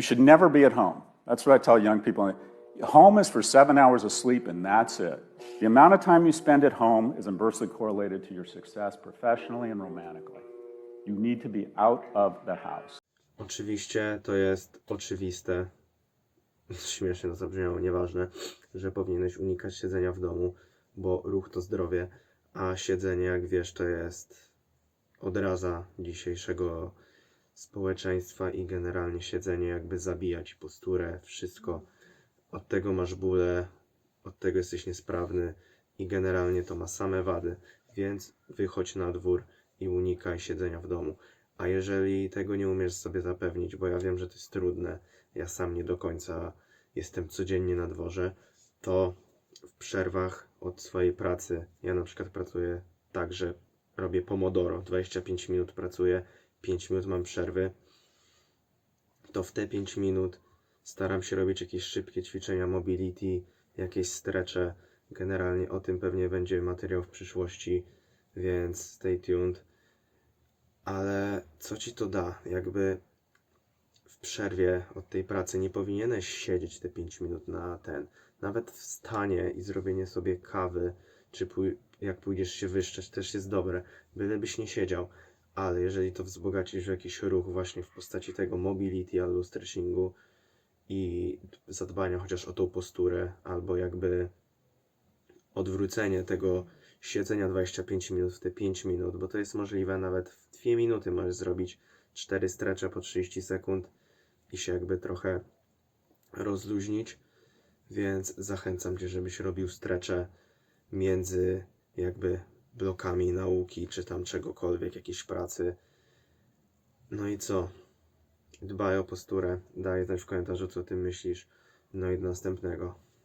You should never be at home. That's what I tell young people. Home is for seven hours of sleep, and that's it. The amount of time you spend at home is inversely correlated to your success professionally and romantically. You need to be out of the house. Oczywiście to jest oczywiste, śmiesznie to zabrzmiało, nieważne, że powinieneś unikać siedzenia w domu, bo ruch to zdrowie, a siedzenie, jak wiesz, to jest odraza dzisiejszego społeczeństwa i generalnie siedzenie jakby zabija ci posturę, wszystko. Od tego masz bóle, od tego jesteś niesprawny i generalnie to ma same wady, więc wychodź na dwór i unikaj siedzenia w domu. A jeżeli tego nie umiesz sobie zapewnić, bo ja wiem, że to jest trudne, ja sam nie do końca jestem codziennie na dworze, to w przerwach od swojej pracy, ja na przykład pracuję tak, że robię pomodoro, 25 minut pracuję, 5 minut mam przerwy, to w te 5 minut staram się robić jakieś szybkie ćwiczenia mobility, jakieś stretche. Generalnie o tym pewnie będzie materiał w przyszłości, więc stay tuned. Ale co ci to da? Jakby w przerwie od tej pracy nie powinieneś siedzieć te 5 minut na ten. Nawet wstanie i zrobienie sobie kawy, czy jak pójdziesz się wyszczeć, też jest dobre. Bylebyś nie siedział. Ale jeżeli to wzbogacisz w jakiś ruch właśnie w postaci tego mobility albo stretchingu i zadbania chociaż o tą posturę, albo jakby odwrócenie tego siedzenia 25 minut w te 5 minut, bo to jest możliwe nawet w 2 minuty możesz zrobić 4 strecze po 30 sekund i się jakby trochę rozluźnić, więc zachęcam Cię, żebyś robił strecze między jakby blokami nauki, czy tam czegokolwiek, jakiejś pracy. No i co? Dbaj o posturę, daj znać w komentarzu, co Ty myślisz. No i do następnego.